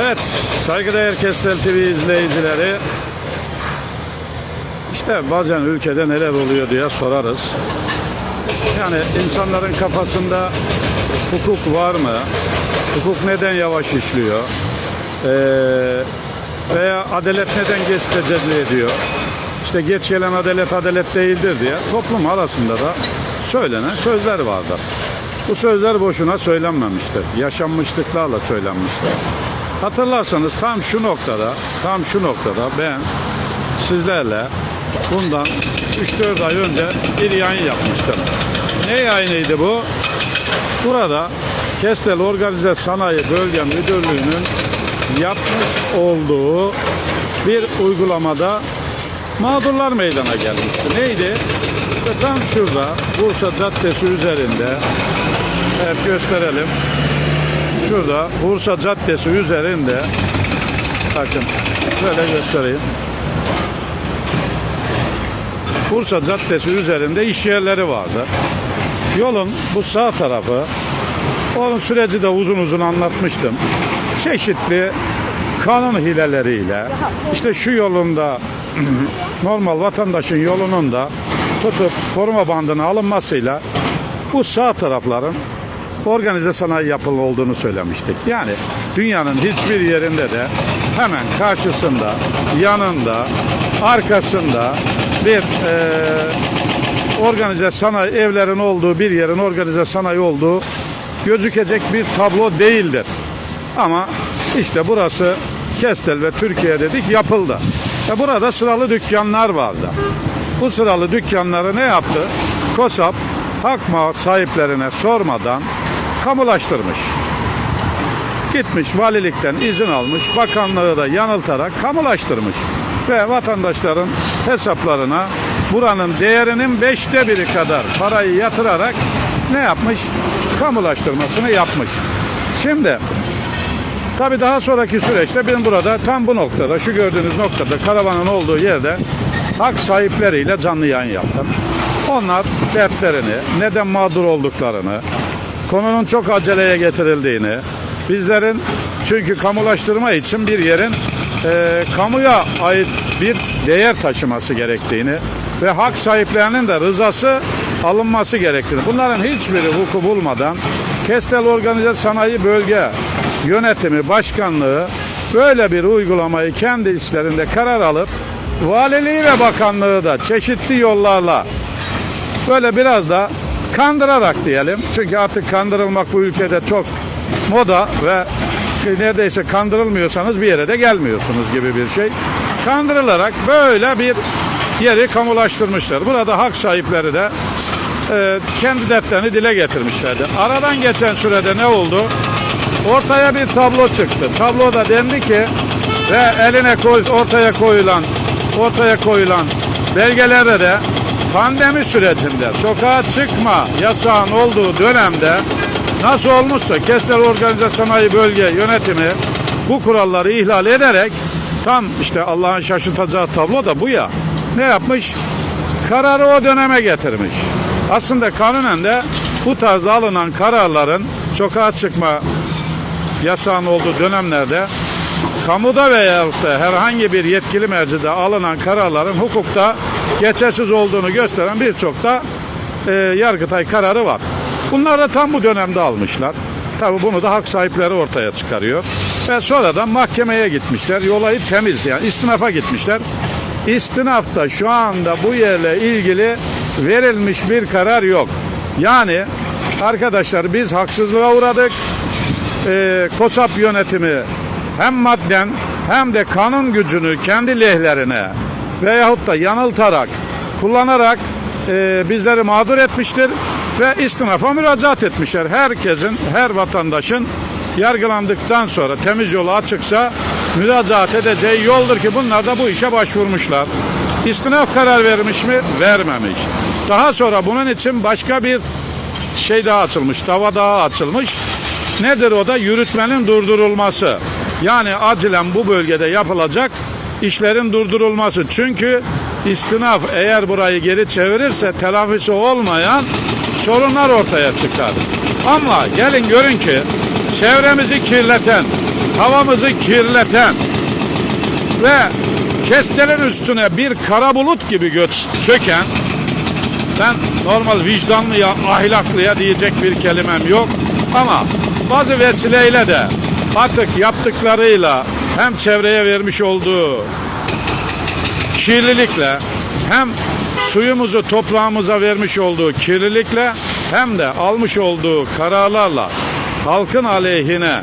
Evet, saygıdeğer Kestel TV izleyicileri. İşte bazen ülkede neler oluyor diye sorarız. Yani insanların kafasında hukuk var mı? Hukuk neden yavaş işliyor? Ee, veya adalet neden geç tecelli ediyor? İşte geç gelen adalet adalet değildir diye toplum arasında da söylenen sözler vardır. Bu sözler boşuna söylenmemiştir. Yaşanmışlıklarla söylenmiştir. Hatırlarsanız tam şu noktada, tam şu noktada ben sizlerle bundan 3-4 ay önce bir yayın yapmıştım. Ne yayınıydı bu? Burada Kestel Organize Sanayi Bölge Müdürlüğü'nün yapmış olduğu bir uygulamada mağdurlar meydana gelmişti. Neydi? İşte tam şurada Bursa Caddesi üzerinde evet gösterelim. Şurada Bursa Caddesi üzerinde bakın şöyle göstereyim. Bursa Caddesi üzerinde iş yerleri vardı. Yolun bu sağ tarafı onun süreci de uzun uzun anlatmıştım. Çeşitli kanun hileleriyle işte şu yolunda normal vatandaşın yolunun da tutup koruma bandına alınmasıyla bu sağ tarafların organize sanayi yapılı olduğunu söylemiştik. Yani dünyanın hiçbir yerinde de hemen karşısında, yanında, arkasında bir eee, organize sanayi evlerin olduğu bir yerin organize sanayi olduğu gözükecek bir tablo değildir. Ama işte burası Kestel ve Türkiye dedik yapıldı. E burada sıralı dükkanlar vardı. Bu sıralı dükkanları ne yaptı? KOSAP Hakma sahiplerine sormadan kamulaştırmış. Gitmiş valilikten izin almış, bakanlığı da yanıltarak kamulaştırmış. Ve vatandaşların hesaplarına buranın değerinin beşte biri kadar parayı yatırarak ne yapmış? Kamulaştırmasını yapmış. Şimdi Tabi daha sonraki süreçte ben burada tam bu noktada şu gördüğünüz noktada karavanın olduğu yerde hak sahipleriyle canlı yayın yaptım. Onlar dertlerini, neden mağdur olduklarını, konunun çok aceleye getirildiğini, bizlerin çünkü kamulaştırma için bir yerin e, kamuya ait bir değer taşıması gerektiğini ve hak sahiplerinin de rızası alınması gerektiğini. Bunların hiçbiri hukuku bulmadan Kestel Organize Sanayi Bölge Yönetimi, Başkanlığı böyle bir uygulamayı kendi içlerinde karar alıp valiliği ve bakanlığı da çeşitli yollarla böyle biraz da kandırarak diyelim. Çünkü artık kandırılmak bu ülkede çok moda ve neredeyse kandırılmıyorsanız bir yere de gelmiyorsunuz gibi bir şey. Kandırılarak böyle bir yeri kamulaştırmışlar. Burada hak sahipleri de e, kendi dertlerini dile getirmişlerdi. Aradan geçen sürede ne oldu? Ortaya bir tablo çıktı. Tabloda dendi ki ve eline koy, ortaya koyulan ortaya koyulan belgelerde de pandemi sürecinde sokağa çıkma yasağın olduğu dönemde nasıl olmuşsa Kestel Organize Sanayi Bölge Yönetimi bu kuralları ihlal ederek tam işte Allah'ın şaşırtacağı tablo da bu ya. Ne yapmış? Kararı o döneme getirmiş. Aslında kanunen de bu tarzda alınan kararların sokağa çıkma yasağın olduğu dönemlerde kamuda veya herhangi bir yetkili mercide alınan kararların hukukta geçersiz olduğunu gösteren birçok da e, Yargıtay kararı var. Bunlar da tam bu dönemde almışlar. Tabi bunu da hak sahipleri ortaya çıkarıyor. Ve sonradan mahkemeye gitmişler. Yolayı temiz yani istinafa gitmişler. İstinafta şu anda bu yerle ilgili verilmiş bir karar yok. Yani arkadaşlar biz haksızlığa uğradık e, KOSAP yönetimi hem madden hem de kanun gücünü kendi lehlerine veyahut da yanıltarak kullanarak e, bizleri mağdur etmiştir ve istinafa müracaat etmişler. Herkesin, her vatandaşın yargılandıktan sonra temiz yolu açıksa müracaat edeceği yoldur ki bunlar da bu işe başvurmuşlar. İstinaf karar vermiş mi? Vermemiş. Daha sonra bunun için başka bir şey daha açılmış, dava daha açılmış. Nedir o da? Yürütmenin durdurulması. Yani acilen bu bölgede yapılacak işlerin durdurulması. Çünkü istinaf eğer burayı geri çevirirse telafisi olmayan sorunlar ortaya çıkar. Ama gelin görün ki çevremizi kirleten, havamızı kirleten ve Kestel'in üstüne bir kara bulut gibi göç çöken ben normal vicdanlıya, ahlaklıya diyecek bir kelimem yok. Ama bazı vesileyle de artık yaptıklarıyla hem çevreye vermiş olduğu kirlilikle hem suyumuzu toprağımıza vermiş olduğu kirlilikle hem de almış olduğu kararlarla halkın aleyhine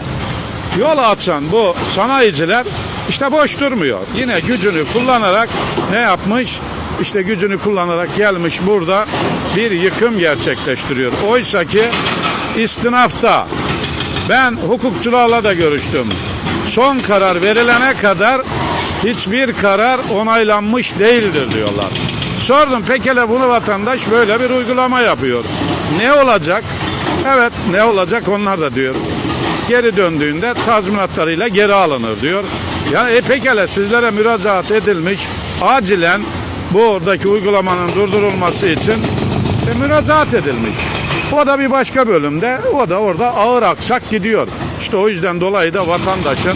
yol açan bu sanayiciler işte boş durmuyor. Yine gücünü kullanarak ne yapmış? İşte gücünü kullanarak gelmiş burada bir yıkım gerçekleştiriyor. Oysa ki istinafta ben hukukçularla da görüştüm. Son karar verilene kadar hiçbir karar onaylanmış değildir diyorlar. Sordum pekala bunu vatandaş böyle bir uygulama yapıyor. Ne olacak? Evet ne olacak onlar da diyor. Geri döndüğünde tazminatlarıyla geri alınır diyor. Yani e pekala sizlere müracaat edilmiş acilen bu oradaki uygulamanın durdurulması için e, müracaat edilmiş. O da bir başka bölümde, o da orada ağır aksak gidiyor. İşte o yüzden dolayı da vatandaşın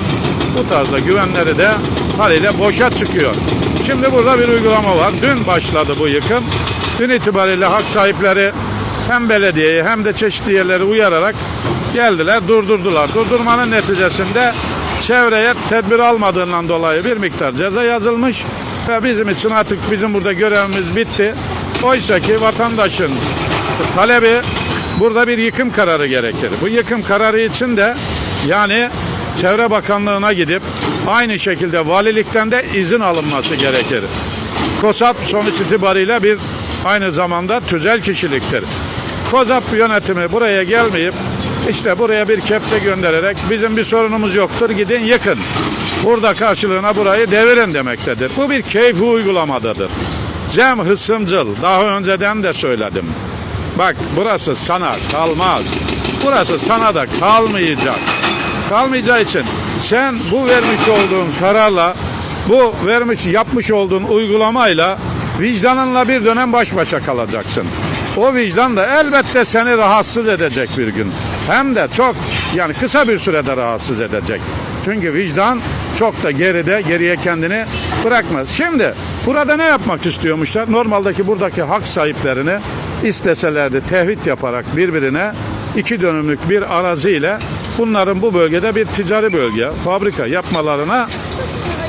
bu tarzda güvenleri de haliyle boşa çıkıyor. Şimdi burada bir uygulama var. Dün başladı bu yıkım. Dün itibariyle hak sahipleri hem belediyeyi hem de çeşitli yerleri uyararak geldiler, durdurdular. Durdurmanın neticesinde çevreye tedbir almadığından dolayı bir miktar ceza yazılmış ve bizim için artık bizim burada görevimiz bitti. Oysa ki vatandaşın talebi burada bir yıkım kararı gerekir. Bu yıkım kararı için de yani Çevre Bakanlığı'na gidip aynı şekilde valilikten de izin alınması gerekir. KOSAP sonuç itibariyle bir aynı zamanda tüzel kişiliktir. KOSAP yönetimi buraya gelmeyip işte buraya bir kepçe göndererek bizim bir sorunumuz yoktur gidin yıkın. Burada karşılığına burayı devirin demektedir. Bu bir keyfi uygulamadır. Cem Hısımcıl daha önceden de söyledim. Bak burası sana kalmaz. Burası sana da kalmayacak. Kalmayacağı için sen bu vermiş olduğun kararla bu vermiş yapmış olduğun uygulamayla vicdanınla bir dönem baş başa kalacaksın. O vicdan da elbette seni rahatsız edecek bir gün. Hem de çok yani kısa bir sürede rahatsız edecek. Çünkü vicdan çok da geride, geriye kendini bırakmaz. Şimdi burada ne yapmak istiyormuşlar? Normaldeki buradaki hak sahiplerini isteselerdi tevhid yaparak birbirine iki dönümlük bir araziyle bunların bu bölgede bir ticari bölge, fabrika yapmalarına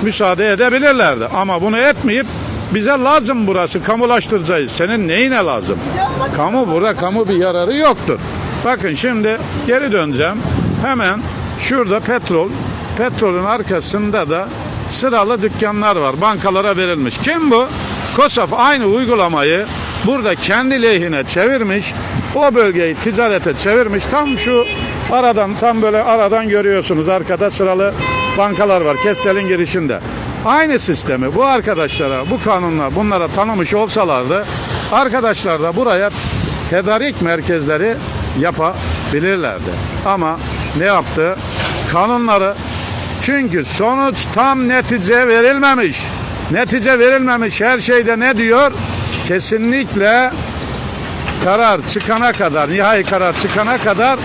müsaade edebilirlerdi. Ama bunu etmeyip bize lazım burası kamulaştıracağız. Senin neyine lazım? Kamu burada kamu bir yararı yoktur. Bakın şimdi geri döneceğim. Hemen şurada petrol, petrolün arkasında da sıralı dükkanlar var. Bankalara verilmiş. Kim bu? KOSAF aynı uygulamayı burada kendi lehine çevirmiş. O bölgeyi ticarete çevirmiş. Tam şu aradan tam böyle aradan görüyorsunuz arkada sıralı bankalar var Kestel'in girişinde. Aynı sistemi bu arkadaşlara, bu kanunla bunlara tanımış olsalardı arkadaşlar da buraya tedarik merkezleri yapabilirlerdi. Ama ne yaptı? Kanunları çünkü sonuç tam netice verilmemiş. Netice verilmemiş her şeyde ne diyor? Kesinlikle karar çıkana kadar, nihai karar çıkana kadar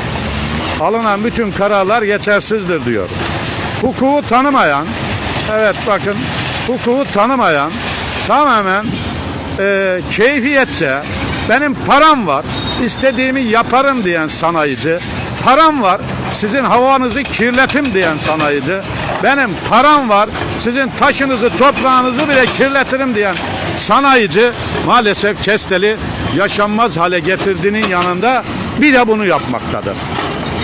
alınan bütün kararlar geçersizdir diyor. Hukuku tanımayan, evet bakın hukuku tanımayan tamamen e, keyfiyetçe benim param var, istediğimi yaparım diyen sanayici, param var, sizin havanızı kirletim diyen sanayici, benim param var, sizin taşınızı, toprağınızı bile kirletirim diyen sanayici maalesef Kestel'i yaşanmaz hale getirdiğinin yanında bir de bunu yapmaktadır.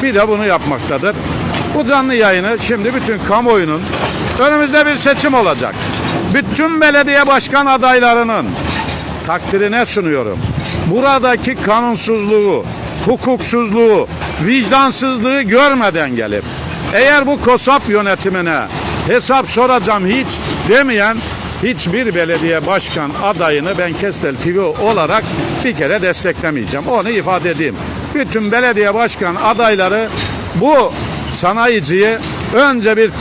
Bir de bunu yapmaktadır. Bu canlı yayını şimdi bütün kamuoyunun önümüzde bir seçim olacak. Bütün belediye başkan adaylarının takdirine sunuyorum. Buradaki kanunsuzluğu, hukuksuzluğu, vicdansızlığı görmeden gelip eğer bu KOSAP yönetimine hesap soracağım hiç demeyen hiçbir belediye başkan adayını ben Kestel TV olarak bir kere desteklemeyeceğim. Onu ifade edeyim. Bütün belediye başkan adayları bu sanayiciyi önce bir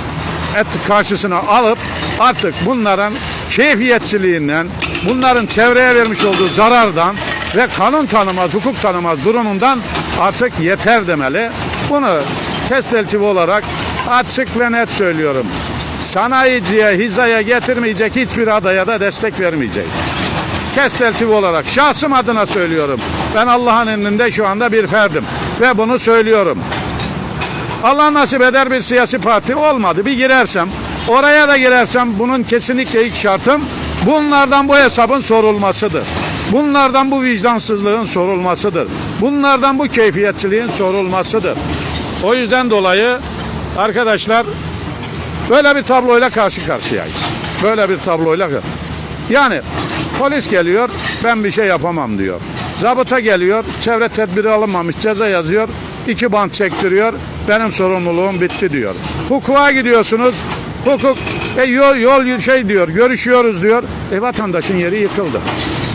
et karşısına alıp artık bunların keyfiyetçiliğinden, bunların çevreye vermiş olduğu zarardan ve kanun tanımaz, hukuk tanımaz durumundan artık yeter demeli. Bunu Kestel TV olarak Açık ve net söylüyorum. Sanayiciye, hizaya getirmeyecek hiçbir adaya da destek vermeyeceğiz. Kestel TV olarak şahsım adına söylüyorum. Ben Allah'ın emrinde şu anda bir ferdim. Ve bunu söylüyorum. Allah nasip eder bir siyasi parti olmadı. Bir girersem, oraya da girersem bunun kesinlikle ilk şartım bunlardan bu hesabın sorulmasıdır. Bunlardan bu vicdansızlığın sorulmasıdır. Bunlardan bu keyfiyetçiliğin sorulmasıdır. O yüzden dolayı arkadaşlar böyle bir tabloyla karşı karşıyayız. Böyle bir tabloyla. Yani polis geliyor ben bir şey yapamam diyor. Zabıta geliyor çevre tedbiri alınmamış ceza yazıyor. iki bant çektiriyor. Benim sorumluluğum bitti diyor. Hukuka gidiyorsunuz. Hukuk e, yol, yol şey diyor görüşüyoruz diyor. E vatandaşın yeri yıkıldı.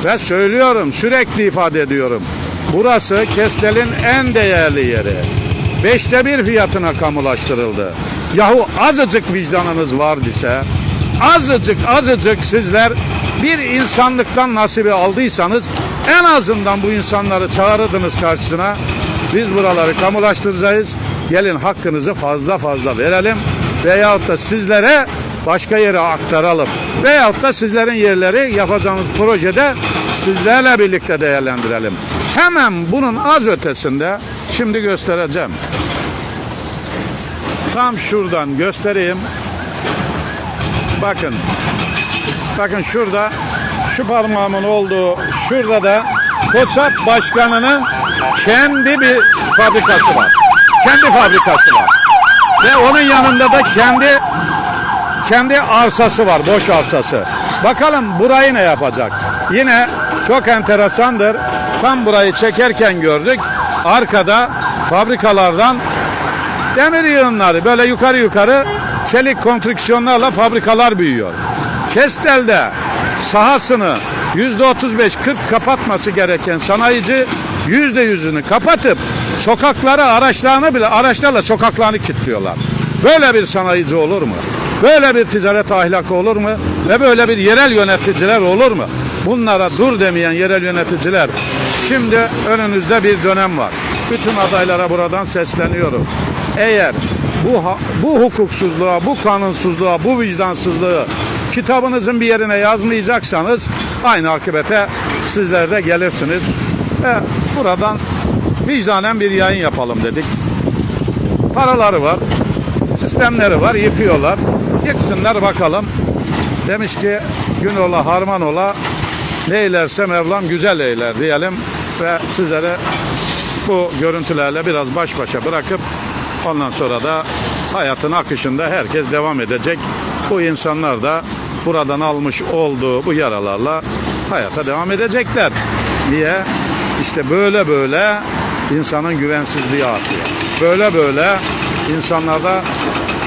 Ve söylüyorum sürekli ifade ediyorum. Burası Kestel'in en değerli yeri. Beşte bir fiyatına kamulaştırıldı. Yahu azıcık vicdanınız var ise, azıcık azıcık sizler bir insanlıktan nasibi aldıysanız en azından bu insanları çağırdınız karşısına. Biz buraları kamulaştıracağız. Gelin hakkınızı fazla fazla verelim. Veyahut da sizlere başka yere aktaralım. Veyahut da sizlerin yerleri yapacağımız projede sizlerle birlikte değerlendirelim. Hemen bunun az ötesinde şimdi göstereceğim. Tam şuradan göstereyim. Bakın. Bakın şurada şu parmağımın olduğu şurada da TOSAP başkanının kendi bir fabrikası var. Kendi fabrikası var. Ve onun yanında da kendi kendi arsası var, boş arsası. Bakalım burayı ne yapacak? Yine çok enteresandır. Tam burayı çekerken gördük. Arkada fabrikalardan demir yığınları böyle yukarı yukarı çelik konstrüksiyonlarla fabrikalar büyüyor. Kestel'de sahasını yüzde 35-40 kapatması gereken sanayici yüzde yüzünü kapatıp sokakları araçlarını bile araçlarla sokaklarını kilitliyorlar. Böyle bir sanayici olur mu? Böyle bir ticaret ahlakı olur mu? Ve böyle bir yerel yöneticiler olur mu? Bunlara dur demeyen yerel yöneticiler şimdi önünüzde bir dönem var. Bütün adaylara buradan sesleniyorum. Eğer bu bu hukuksuzluğa, bu kanunsuzluğa, bu vicdansızlığı kitabınızın bir yerine yazmayacaksanız aynı akıbete sizler de gelirsiniz. Ve buradan vicdanen bir yayın yapalım dedik. Paraları var, sistemleri var, yıkıyorlar. Yıksınlar bakalım. Demiş ki gün ola harman ola ne eylerse Mevlam güzel eyler diyelim ve sizlere bu görüntülerle biraz baş başa bırakıp ondan sonra da hayatın akışında herkes devam edecek. Bu insanlar da buradan almış olduğu bu yaralarla hayata devam edecekler. Niye? İşte böyle böyle insanın güvensizliği artıyor. Böyle böyle insanlarda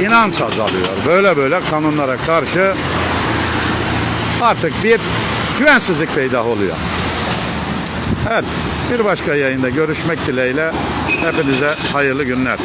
inanç azalıyor. Böyle böyle kanunlara karşı artık bir güvensizlik peydah oluyor. Evet, bir başka yayında görüşmek dileğiyle hepinize hayırlı günler.